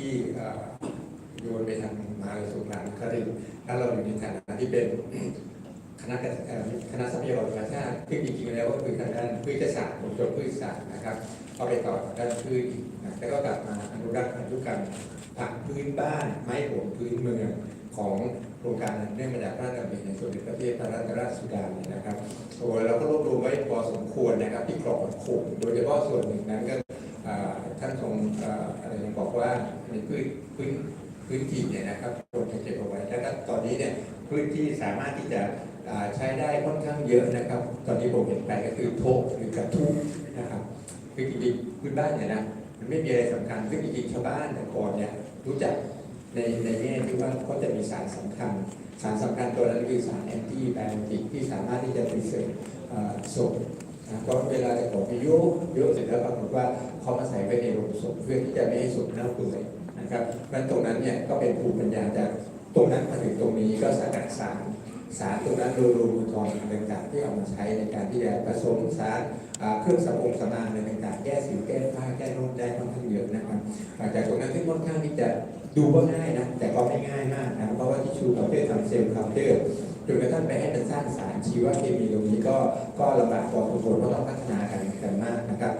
ที่โยนไปทางมหาวิทยาลัยสงขลานครินถ้าเราอยู่ในฐานะที่เป็นคณะกรคณะทรัพยากรธรรมชาติซึ่งจริงๆแล้วก็คือทางด้านพืชศาสตร์ผมจบพืชศาสตร์นะครับก็ไปต่อทางด้านพืชแล้วก็กลับมาอนุรักษ์พันธุกรรมผักพื้นบ้านไม้ผลพื้นเมืองของโครงการเนื่องมาจากพระราชดำริในส่วนประเทศพระราชราชสุดานนะครับโอ้เราก็รวบรวมไว้พอสมควรนะครับที่กรอบโขงโดยเฉพาะส่วนหนึ่งนั้นก็ ท่านทรงอ่าอะไรนะบอกว่าในพืชพื้นพื้นที่เนี่ยนะครับควรจะเก็บเอาไว้แล้วก็ตอนนี้เนี่ยพื้นที่สามารถที่จะใช้ได้ค่อนข้างเยอะนะครับ ตอนนี้ผมเห็นไปก็คือโทกหรือกระทุ้นะครับคือจริงๆพื้นบ้านเนี่ยนะมันไม่มีอะไรสำคัญซึ่งจริงๆชาวบ้านแต่ก่อนเนี่ยรู้จักในในแง่ที่ว่าเขาจะมีสารสำคัญ สารสำคัญตัวนั้นคือสารแอนตี้ไบโอติกที่สามารถที่จะไปเสริมศพ นะเพราะเวลาจะขอไปยุเยอะเสร็จแล้วปรากฏว่าเขามาใส่ไว้ในโรงศพเพื่อที่จะไม่ให้ศพเน่าเปื่อยนะครับมันตรงนั้นเนี่ยก็เป็นภูมิปัญญาจากตรงนั้นมาถึงตรงนี้ก็สกัดสารสารตรงนั้นโดยรวมทอนต่างๆ ที่เอามาใช้ในการที่จะผสมสารเครื่องสำอางสำอางอะไรต่างๆ แก้สิวแก้ฝ้าแก้โรคได้ค่อนข้างเยอะนะครับจากตรงนั้นที่ค่อนข้างที่จะ ดูว่าง่ายนะ แต่ก็ไม่ง่ายมากนะเพราะว่าที่ชูคาเตอร์ทำเซลล์เคาน์เตอร์จนกระทั่งไปให้มันสร้างสารชีวเคมีตรงนี้ก็ก็ลำบากพอสมควรเพราะต้องพัฒนากันกันมากนะครับ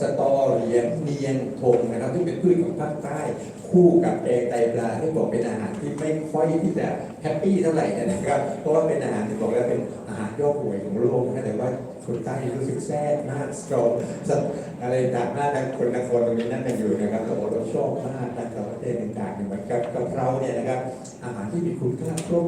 สตอเรียญเนียนทงนะครับที่เป็นพืชของภาคใต้คู่กับแกงไตปลาที่บอกเป็นอาหารที่ไม่ค่อยที่จะแฮปปี้เท่าไหร่นะครับ เพราะว่าเป็นอาหารที่บอกแล้วเป็นอาหารยอดหวยของโลกนะแต่ว่าคนใต้รู้สึกแซ่บมากสตรอง อะไรต่างมากนะคนนครตรงนี้นั่นกันอยู่นะครับแต่ว่าเราชอบมากนะกับประเทศต่างๆเหมือนกับกะเพราเนี่ยนะครับ อาหารที่มีคุณค่าครบ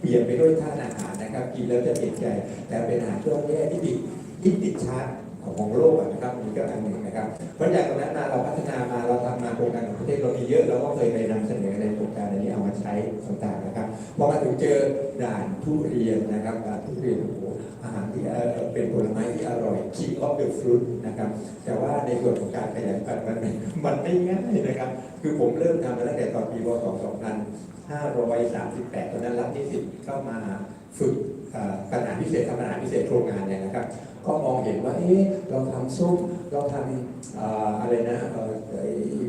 เปลี่ยนไปด้วยธาตุอาหารนะครับ กินแล้วจะติดใจ แต่เป็นอาหารยอดแย่ที่ติดที่ติดชาร์ตของของโลกนะครับนี่ก็อันหนึ่งนะครับ เพราะจากตรงนั้นมาเราพัฒนามาเราทำมาโครงการของประเทศเรามีเยอะเราก็เคยไปนำเสนอในโครงการอันนี้เอามาใช้ต่างๆนะครับพอมาถึงเจอด่านทุเรียนนะครับด่านทุเรียนโอ้โหอาหารที่เอ่อเป็นผลไม้ที่อร่อย king of the fruit นะครับ แต่ว่าในส่วนของการขยายพันธุ์มันมันไม่ง่ายนะครับ คือผมเริ่มทำมาตั้งแต่ตอนปีพศ2538 ตอนนั้นรับนิสิตเข้ามาฝึกปัญหาพิเศษทำปัญหาพิเศษโครงงานเนี่ยนะครับ ก็มองเห็นว่าเอ๊ะเราทำส้มเราทำอะไรนะ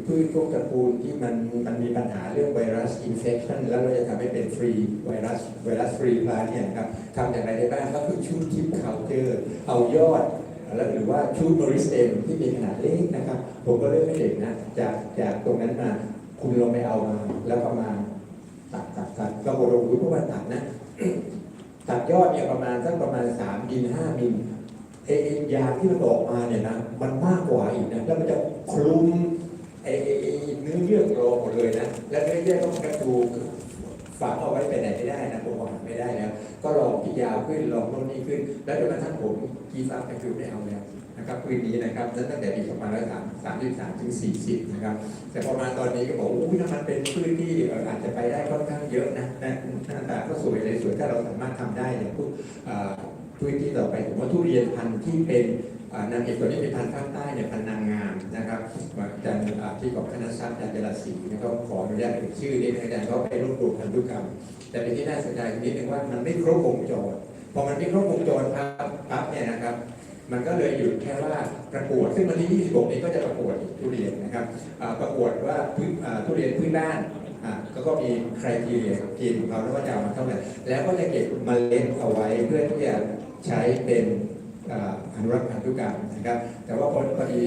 พืชพวกตระกูลที่มันมันมีปัญหาเรื่องไวรัสอินเฟคชันแล้วเราจะทำให้เป็นฟรีไวรัสไวรัสฟรีพลาเนี่ยครับทำอย่างไรได้บ้างก็คือชูดทิปเคาน์เตอร์เอายอด แล้วหรือว่าชูดโมริสเตมที่มีขนาดเล็กนะครับ ผมก็เริ่มไม่เด็กนะจากจากตรงนั้นมาคุณลองไปเอามาแล้วก็มาตัดตัดตัดก็บอกว่าอุ้ยเพราะว่าตัดนะตัดยอดเนี่ยประมาณสักประมาณ3มิล5มิลไอ้ไอ้ยาที่มันออกมาเนี่ยนะมันมากกว่าอีกนะแล้วมันจะคลุมไอ้ไอ้ไอ้เนื้อเยื่อของเราหมดเลยนะ แล้วเนื้อเยื่อต้องกระดูก ฝังเอาไว้ไปไหนไม่ได้นะผมหาไม่ได้แล้วก็ลองที่ยาวขึ้นลองโน่นนี่ขึ้น แล้วจนกระทั่งผมกีฟ้าไปคือไม่เอาแล้วนะครับปืนนี้นะครับนั้นตั้งแต่ปีประมาณร้อยสามสามสิบสามถึงสี่สิบนะครับ แต่พอมาตอนนี้ก็บอกอุ้ยถ้ามันเป็นพืชที่อาจจะไปได้ค่อนข้างเยอะนะนะหน้าตาก็สวยเลยสวยถ้าเราสามารถทำได้อย่างพวกเอ่อพืชที่ต่อไปผมว่าทุเรียนพันธุ์ที่เป็น นางเอกตัวนี้เป็นพันธุ์ภาคใต้เนี่ยพันนางงามนะครับอาจารย์ที่ของคณะทรัพย์อาจารย์จรศรีนะครับขออนุญาตเอ่ยชื่อนี้นะอาจารย์เขาไปรวบรวมพันธุกรรม แต่เป็นที่น่าสนใจนิดนึงว่ามันไม่ครบวงจรพอมันไม่ครบวงจรปั๊บปั๊บเนี่ยนะครับมันก็เลยหยุดแค่ว่าประกวด ซึ่งวันที่ 26 นี้ก็จะประกวดทุเรียนนะครับประกวดว่าพื้นอ่าทุเรียนพื้นบ้านอ่าก็ก็มีใครทีเรียเกณฑ์ของเขาแล้วว่าจะเอามาเท่าไหร่แล้วก็จะเก็บเมล็ดเอาไว้เพื่อที่จะใช้เป็น อานุรักษ์พันธุกรรมนะครับ แต่ว่าพอพอดี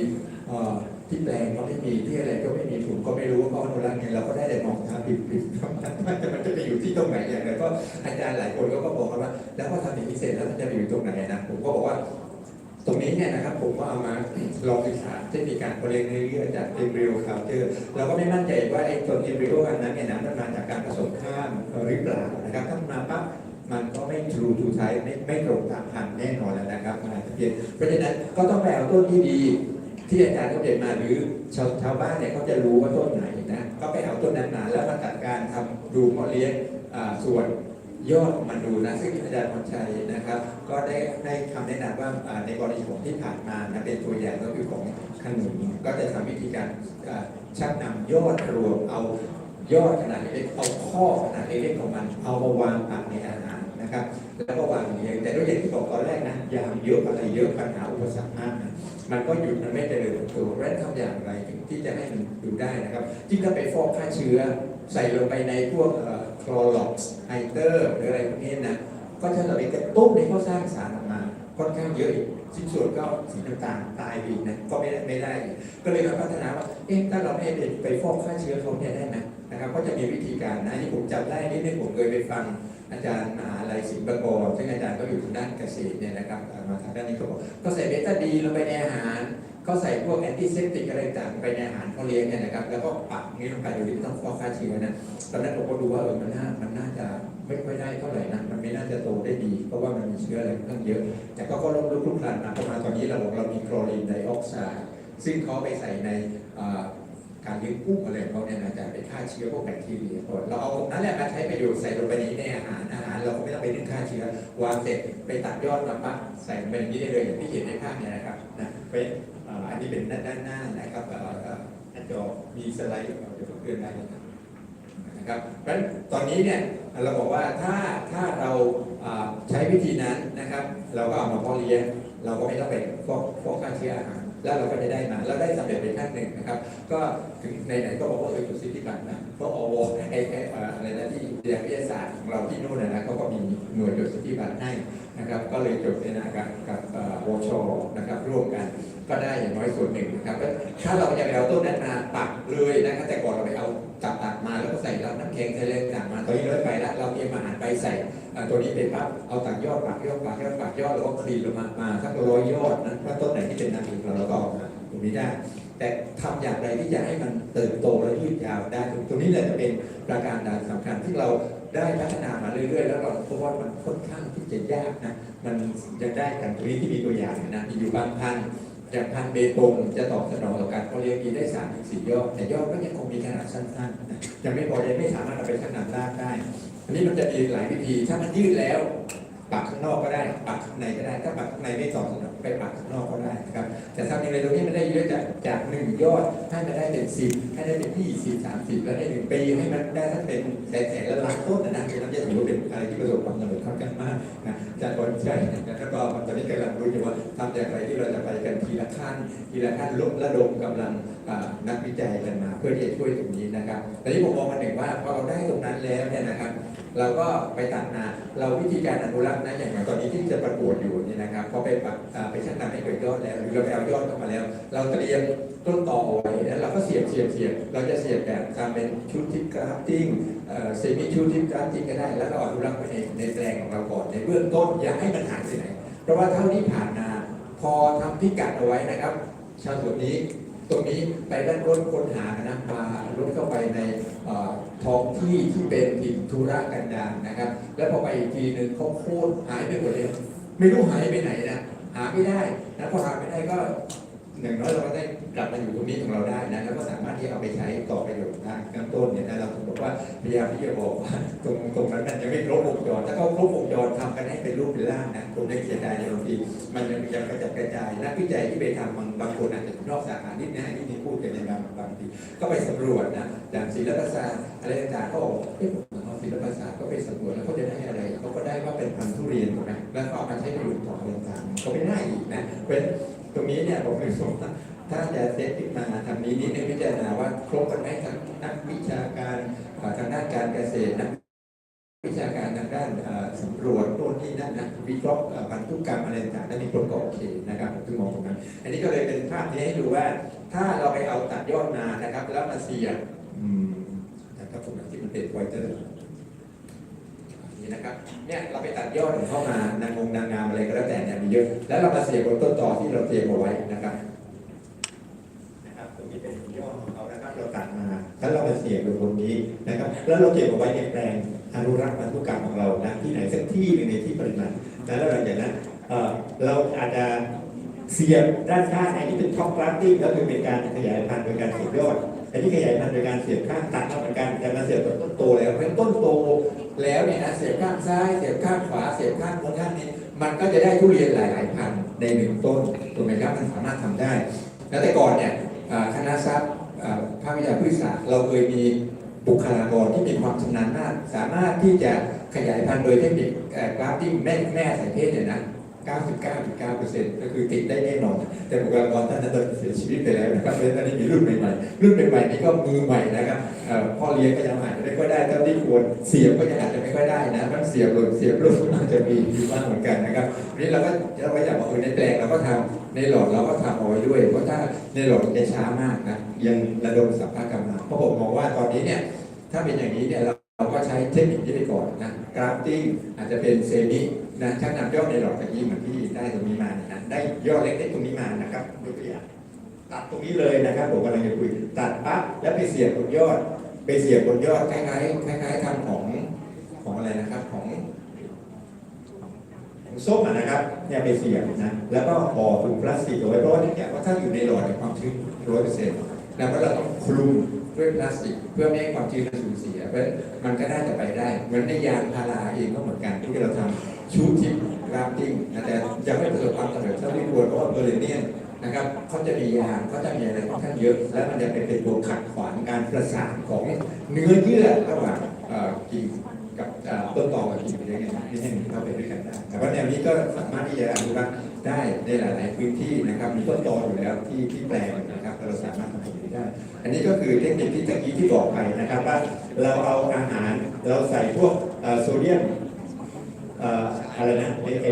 ที่แปลงก็ไม่มีที่อะไรก็ไม่มีผมก็ไม่รู้ว่าเขาอนุรักษ์ไงเราก็ได้แต่มองทางผิดผิดมันจะมันจะไปอยู่ที่ตรงไหนอย่างไรก็อาจารย์หลายคนเขาก็บอกกันว่า แล้วก็ทำอย่างนี้เสร็จแล้วมันจะไปอยู่ตรงไหนนะผมก็บอกว่าตรงนี้เนี่ยนะครับผมก็เอามาลองศึกษาเทคนิคการผลิตเนื้อเยื่อจากเอมบริโอคาเตอร์เราก็ไม่มั่นใจว่าไอ้ตัวเอมบริโออันนั้นเนี่ยนะมันมาจากการผสมข้ามหรือเปล่านะครับถ้ามันมาปั๊บ มันก็ไม่ true to type ไม่ไม่ตรงตามพันแน่นอนแล้วนะครับมันอาจจะเปลี่ยนเพราะฉะนั้นก็ต้องไปเอาต้นที่ดี ที่อาจารย์เขาเด็ดมาหรือชาวชาวบ้านเนี่ยเขาจะรู้ว่าต้นไหนนะก็ไปเอาต้นนั้นมาแล้วมาจัดการทำดูเพาเลี้ยงส่วนยอดมันดูนะซึ่งอาจารย์พรชัยนะครับ ก็ได้ให้คำแนะนำว่าในกรณีของที่ผ่านมานะเป็นตัวอย่างก็คือของขนุนก็จะทำวิธีการชักนำยอดรวมเอา ยอดขนาดเล็กเอาข้อขนาดเล็กของมันเอามาวางปักในอาหารนะครับ แล้วก็วางเลี้ยงแต่ด้วยอย่างที่บอกตอนแรกนะยางเยอะอะไรเยอะปัญหาอุปสรรคมากนะมันก็หยุดมันไม่เจริญเติบโตเพราะฉะนั้นทำอย่างไรถึงที่จะให้มันดูได้นะครับยิ่งถ้าไปฟอกฆ่าเชื้อ ใส่ลงไปในพวกคลอล็อกซ์ไฮเตอร์หรืออะไรพวกนี้นะก็จะเราไปกระตุ้นให้เขาสร้างสารออกมาค่อนข้างเยอะอีกชิ้นส่วนก็สีต่างๆตายไปอีกนะก็ไม่ได้ไม่ได้ ก็เลยมาพัฒนาว่าเอ๊ะถ้าเราไม่ไปฟอกฆ่าเชื้อเขาเนี่ยได้ไหม นะครับก็จะมีวิธีการนะที่ผมจำได้นิดนึงผมเคยไปฟังอาจารย์มหาลัยศิลปากรซึ่งอาจารย์ก็อยู่ทางด้านเกษตรเนี่ยนะครับมาทางด้านนี้ก็บอกก็ใส่เบต้าดีลงไปในอาหารก็ใส่พวกแอนติเซปติกอะไรต่างไปในอาหารเขาเลี้ยงเนี่ยนะครับแล้วก็ปักนี้ลงไปโดยที่ไม่ต้องฟอกฆ่าเชื้อนะตอนนั้นผมก็ดูว่าเออมันน่ามันน่าจะไม่ค่อยได้เท่าไหร่นะมันไม่น่าจะโตได้ดี เพราะว่ามันมีเชื้ออะไรค่อนข้างเยอะ แต่ก็ก็ลดลุกลุกคลานมาประมาณตอนนี้เราบอกเรามีคลอรีนไดออกไซด์ซึ่งเขาไปใส่ใน การเลี้ยงกุ้งอะไรเขาเนี่ยนะจะไปฆ่าเชื้อพวกแบคทีเรียก่อนเราเอานั่นแหละมาใช้ประโยชน์ใส่ลงไปในอาหารอาหาร เราก็ไม่ต้องไปนึ่งฆ่าเชื้อวางเสร็จไปตัดยอดมาปั๊บใส่ลงไปอย่างนี้ได้เลยอย่างที่เห็นในภาพเนี่ยนะครับนะเป็นอันนี้เป็นด้านหน้านะครับเอ่อเอ่อหน้าจอมีสไลด์เดี๋ยวผมเลื่อนได้นะครับนะครับเพราะฉะนั้นตอนนี้เนี่ยเราบอกว่าถ้าถ้าเราอ่าใช้วิธีนั้นนะครับ เราก็เอามาเพาะเลี้ยงเราก็ไม่ต้องไปฟอกฟอกฆ่าเชื้ออาหาร แล้วเราก็จะได้มาแล้วได้สำเร็จเป็นขั้นหนึ่งนะครับ ก็ถึงในไหนๆก็บอกว่าเออจุดสิทธิบัตรนะเพราะอวไอไออะไรนะที่เรียนวิทยาศาสตร์ของเราที่นู่นนะเขาก็มีหน่วยจดสิทธิบัตรให้นะครับ ก็เลยจดในนากับกับเอ่อวชนะครับร่วมกันก็ได้อย่างน้อยส่วนหนึ่งนะครับถ้าเราจะไปเอาต้นนั้นมาปักเลยนะครับแต่ก่อนเราไปเอาจับตักมาแล้วก็ใส่รับน้ำแข็งใส่อะไรต่างๆมาตอนนี้เลิกไปแล้วเราเตรียมา ใส่ตัวนี้เป็นปั๊บเอาตักยอดปักยอดปักยอดปักยอดแล้วก็คลีนลงมามาสักร้อยยอดนะถ้าต้นไหนที่เป็นนางเอกเราเราก็เอามาตรงนี้ได้แต่ทำอย่างไรที่จะให้มันเติบโตและยืดยาวได้ตรงตรงนี้แหละจะเป็นประการใดสำคัญที่เราได้พัฒนามาเรื่อยๆ แล้วเราพบว่ามันค่อนข้างที่จะยากนะมันจะได้กันตรงนี้ที่มีตัวอย่างนะมีอยู่บางพัน อย่างพันเบตงจะตอบสนองต่อการเขาเลี้ยงดีได้สามถึงสี่ยอดแต่ยอดก็ยังคงมีขนาดสั้นๆนะยังไม่พอยังไม่สามารถเอาไปขนาดรากได้อันนี้มันจะมีหลายวิธีถ้ามันยืดแล้ว ปักข้างนอกก็ได้ ปักข้างในก็ได้ ถ้าปักข้างในไม่ตอบสนอง ไปปักข้างนอกก็ได้นะครับแต่ทำยังไงตรงนี้มันได้เยอะจากจากหนึ่งยอดให้มันได้เป็นสิบให้ได้เป็นยี่สิบสามสิบแล้วได้หนึ่งปีให้มันได้ทั้งเป็นแสนๆแล้วล้านต้นนะนะคือน้ำจะถือว่าเป็นอะไรที่ประสบความสำเร็จค่อนข้างมากนะจากคนใช้แล้วก็ตอนนี้กำลังรู้อยู่ว่าทำอย่างไรที่เราจะไปกันทีละขั้นทีละขั้นลดระดมกำลังนักวิจัยกันมา เพื่อที่จะช่วยตรงนี้นะครับแต่ที่ผมมองมาหนึ่งว่าพอเราได้ตรงนั้นแล้วเนี่ยนะครับเราก็ไปตัดนา เราวิธีการอนุรักษ์นะอย่างตอนนี้ที่จะประกวดอยู่นี่นะครับพอไปปักอไปชักนำให้เกิดยอดแล้วหรือเราไปเอายอดเข้ามาแล้ว เราเตรียมต้นต่อเอาไว้แล้วเราก็เสียบเสียบเสียบเราจะเสียบแบบทำเป็นชุดทิปกราฟติ้งเซมิชุดทิปกราฟติ้งก็ได้ แล้วก็อนุรักษ์ไว้ในในแปลงของเราก่อนในเบื้องต้นอย่าให้มันหายไปไหนเพราะว่าเท่าที่ผ่านมาพอทำพิกัดเอาไว้นะครับ ชาวสวนนี้ตรงนี้ไปด้านบนค้นหานะมาลดเข้าไปในท้องที่ที่เป็นถิ่นธุระกันดารนะครับ แล้วพอไปอีกทีหนึ่งเขาโค่นหายไปหมดเลยไม่รู้หายไปไหนนะ หาไม่ได้นะพอหาไม่ได้ก็อย่างน้อยเราก็ได้กลับมาอยู่ตรงนี้ของเราได้นะแล้วก็สามารถที่เอาไปใช้ต่อประโยชน์ได้ข้างต้นเนี่ยนะเราถึงบอกว่าพยายามที่จะบอกว่าตรงตรงนั้นมันยังไม่ครบวงจรถ้าเขาครบวงจรทำกันให้เป็นรูปเป็นร่างนะผมได้เสียดายในบางทีมันยังยังกระจัดกระจายนักวิจัยที่ไปทำบางบางคนอาจจะนอกสาขานิดนะที่มีพูดกันในบางบางทีก็ไปสำรวจนะอย่างศิลปศาสตร์อะไรต่างๆก็บอกเอ๊ะ ก็ไปสำรวจแล้วเขาจะได้อะไรเขาก็ได้ว่าเป็นพันธุ์ทุเรียนถูกไหมแล้วก็เอามาใช้ประโยชน์ต่ออะไรต่างๆก็ไม่ได้อีกนะเพราะฉะนั้นตรงนี้เนี่ยผมเป็นสมว่าถ้าจะเซตขึ้นมาทำนี้นิดนึงพิจารณาว่าครบกันไหมทั้งนักวิชาการทางด้านการเกษตรนักวิชาการทางด้านสำรวจโน่นนี่นั่นนะวิเคราะห์พันธุกรรมอะไรต่างๆนั่นมีคนก็โอเคนะครับผมถึงมองตรงนั้นอันนี้ก็เลยเป็นภาพนี้ให้ดูว่า ถ้าเราไปเอาตัดยอดมานะครับ แล้วมาเสียอืมนะครับตรงนั้นที่มันเป็นไวเตอร์ นี่นะครับเนี่ยเราไปตัดยอดของเข้ามานางงนางงามอะไรก็แล้วแต่เนี่ยมีเยอะแล้วเรามาเสียบนต้นตอที่เราเตรียมเอาไว้นะครับนะครับตรงนี้เป็นยอดของเขานะครับเราตัดมาแล้วเรามาเสียบนตรงนี้นะครับ แล้วเราเก็บเอาไว้ในแปลงอนุรักษ์พันธุกรรมของเรานะที่ไหนสักที่หนึ่งในที่ปริมาณนะแล้วหลังจากนั้นเออเราอาจจะเสียบด้านข้างอันนี้เป็นท็อปกราฟติ้งก็คือเป็นการขยายพันธุ์โดยการเสียบยอดอันนี้ขยายพันธุ์โดยการเสียบข้างตัดมาเหมือนกันแต่มาเสียบต้นโตแล้วเพราะฉะนั้นต้นโต แล้วเนี่ยนะเสียบข้างซ้าย เสียบข้างขวา เสียบข้างบนข้างนี้ มันก็จะได้ทุเรียนหลาย ๆ พันในหนึ่งต้นถูกไหมครับมันสามารถทำได้ แล้วแต่ก่อนเนี่ยคณะทรัพย์อ่าภาควิชาพืชศาสตร์เราเคยมีบุคลากรที่มีความชำนาญมาก สามารถที่จะขยายพันธุ์โดยเทคนิคกราฟติ้งแม่แม่สายเพศเนี่ยนะ 99.9%ก็คือติดได้แน่นอน แต่บุคลากรท่านนั้นเสียชีวิตไปแล้วนะครับเพราะฉะนั้นตอนนี้มีรุ่นใหม่ๆ รุ่นใหม่ๆนี่ก็มือใหม่นะครับเอ่อพ่อเลี้ยงก็ยังอาไม่ค่อยได้เท่าที่ควรเสียบก็ยังอาจจะไม่ค่อยได้นะมันเสียบหล่นเสียบหล่นอาจจะมีมีบ้างเหมือนกันนะครับนี้เราก็เราก็อยากบอกว่าในแปลงเราก็ทำในหลอดเราก็ทำเอาไว้ด้วย เพราะถ้าในหลอดจะช้ามากนะยังระดมสัมภาระกำลังเพราะผมมองว่าตอนนี้เนี่ยถ้าเป็นอย่างนี้เนี่ยเราเราก็ใช้เทคนิคนี้ไปก่อนนะกราฟติ้งอาจจะเป็นเซมิ นะชักนำยอดในหลอดตะกี้เหมือนที่ได้ตรงนี้มานะได้ยอดเล็กๆตรงนี้มานะครับยกตัวอย่างตัดตรงนี้เลยนะครับผมกำลังจะคุยตัดปั๊บแล้วไปเสียบบนยอด ไปเสียบบนยอดคล้ายๆคล้ายๆทำของของอะไรนะครับของของส้มนะครับเนี่ยไปเสียบนะแล้วก็ห่อถุงพลาสติกเอาไว้เพราะว่าเนี่ยว่าถ้าอยู่ในหลอดความชื้นร้อยเปอร์เซ็นต์นะเพราะเราต้องคลุมด้วยพลาสติกเพื่อไม่ให้ความชื้นมันสูญเสียเพราะมันก็ได้แต่ไปได้ เหมือนในยางพาราเองก็เหมือนกันที่เราทำ ชูทิปกราฟติ้งนะแต่ยังไม่ประสบความสำเร็จเท่าที่ควรเพราะว่าเบอร์เลเนียนนะครับเขาจะมียางเขาจะมีอะไรค่อนข้างเยอะ และมันจะเป็นตัวขัดขวางการประสานของเนื้อเยื่อระหว่างกิ่งกับต้นตอกับกิ่งอะไรเงี้ยที่ให้มันเข้าไปด้วยกันได้แต่ว่าแนวนี้ก็สามารถที่จะอนุรักษ์ได้ในหลาย ๆ พื้นที่นะครับมีต้นตออยู่แล้วที่ที่แปลงนะครับเราสามารถทำตรงนี้ได้ อันนี้ก็คือเทคนิคที่ตะกี้ที่บอกไปนะครับว่าเราเอาอาหารเราใส่พวกโซเดียม อะไรนะไอไอ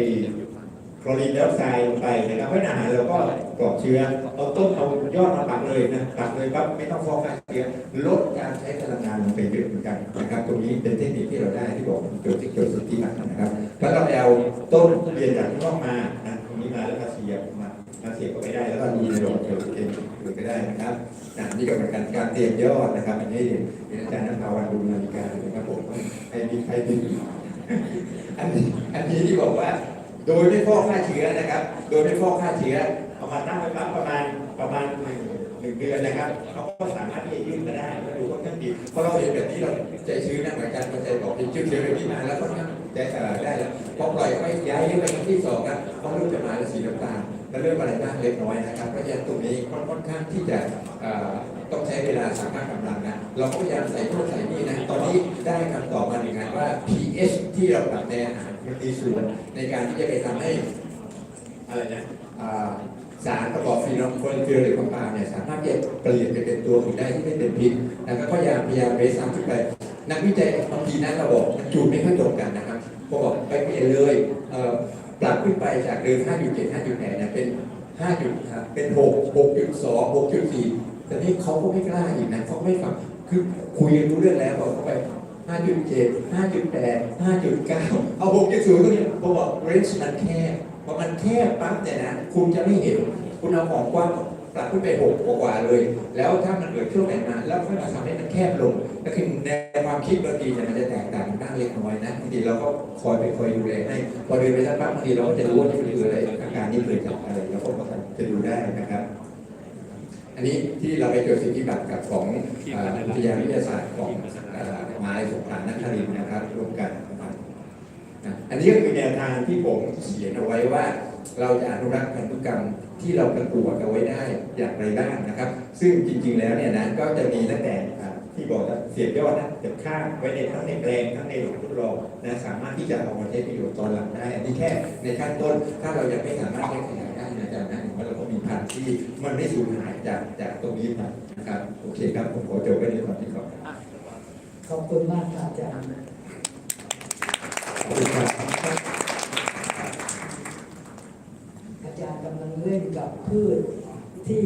คลอรีนไดออกไซด์ลงไปนะครับเพราะอาหารเราก็ปลอดเชื้อเอาต้นเอายอดมาปักเลยนะปักเลยปั๊บไม่ต้องฟอกฆ่าเชื้อลดการใช้พลังงานลงไปเยอะเหมือนกันนะครับ ตรงนี้เป็นเทคนิคที่เราได้ที่บอกโจทย์ที่โจทย์สุดที่หลักนะครับแล้วเราเอาต้นเรียนจากข้างนอกมานะตรงนี้มาแล้วมาเสียบมามาเสียบก็ไม่ได้แล้วก็มีในโรงเกี่ยวกับเองเลยก็ได้นะครับนะนี่ก็เป็นการการเตรียมยอดนะครับอันนี้เรียนอาจารย์นักภาวันดูนาฬิกาเลยนะครับผมให้มีใครดี อันนี้ที่บอกว่า โดยไม่ฟอกฆ่าเชื้อนะครับ โดยไม่ฟอกฆ่าเชื้อเอามาตั้งไว้ปั๊บประมาณประมาณหนึ่งหนึ่งเดือนนะครับเขาก็สามารถที่จะยื่นก็ได้แล้วดูค่อนข้างดีเพราะเราเห็นแบบนี้เราใจชื้นนะเหมือนกันใจบอกเป็นชื้นเชื้อแบบนี้มาแล้วค่อนข้างใจเอ่อได้แล้วพอปล่อยไปย้ายไปที่สองนะเขาเริ่มจะมาแล้วสีน้ำตาลแล้วเริ่มอะไรบ้างเล็กน้อยนะครับเพราะฉะนั้นตรงนี้ค่อนข้างที่จะอ่อ ต้องใช้เวลาสามารถกำลังนะเราก็พยายามใส่พวกใส่นี่นะตอนนี้ได้คำตอบมาหนึ่งอันว่า pH ที่เราปรับในอาหารมันมีส่วนในการที่จะไปทำให้อะไรนะสารประกอบฟีนอลโคเลสเตอรอลหรือคอมพาเนี่ยสามารถจะเปลี่ยนไปเป็นตัวอื่นได้ที่ไม่เป็นพิษนะครับก็พยายามพยายามเบสซ้ำขึ้นไป นักวิจัยบางทีนะเราบอกมันจูดไม่ค่อยตรงกันนะครับพอบอกไปเปลี่ยนเลยปรับขึ้นไปจากเดิม5.7 5.8เนี่ยเป็น 5จุดครับเป็น6 6.2 6.4แต่นี่เขาก็ไม่กล้าอีกนะเขาไม่ฟังคือคุยกันรู้เรื่องแล้วบอกเขาไป5.7 5.8 5.9เอา6.0ตรงนี้ผมบอกเรนจ์มันแคบพอมันแคบปั๊บเนี่ยนะคุณจะไม่เห็น คุณเอาของกว้างปรับขึ้นไป6กว่าเลย แล้วถ้ามันเกิดช่วงไหนมาแล้วค่อยมาทำให้มันแคบลงก็คือในความคิดบางทีมันจะแตกต่างกันบ้างเล็กน้อยนะบางทีเราก็คอยไปคอยดูแลให้พอเดินไปสักพักบางทีเราก็จะรู้ว่านี่คืออะไรอาการนี้เกิดจากอะไรแล้วก็จะดูได้ นะครับ อันนี้ที่เราไปเจอสิทธิบัตรกับของอ่าวิทยาวิทยาศาสตร์ของอ่ามหาวิทยาลัยสงขลานครินทร์นะครับร่วมกันนะครับนะอันนี้ก็คือแนวทางที่ผมเขียนเอาไว้ว่า เราจะอนุรักษ์พันธุกรรมที่เราประกวดเอาไว้ได้อย่างไรบ้างนะครับ ซึ่งจริง ๆ แล้วเนี่ยนะก็จะมีตั้งแต่อ่าที่บอกว่าเสียบยอดนะเสียบข้างไว้ในทั้งในแปลงทั้งในหลุมทดลองนะสามารถที่จะเอามาใช้ประโยชน์ตอนหลังได้อันนี้แค่ในขั้นต้นถ้าเรายังไม่สามารถใช้ขยายได้นะ อาจารย์นะผมว่าเราก็มีพันที่มันไม่สูญหายจากจากตรงนี้มานะครับ โอเคครับ ผมขอจบไว้ในความที่ขอบคุณขอบคุณมากครับอาจารย์อาจารย์กำลังเล่นกับพืชที่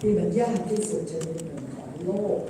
ที่มันยากที่สุดชนิดหนึ่งของโลก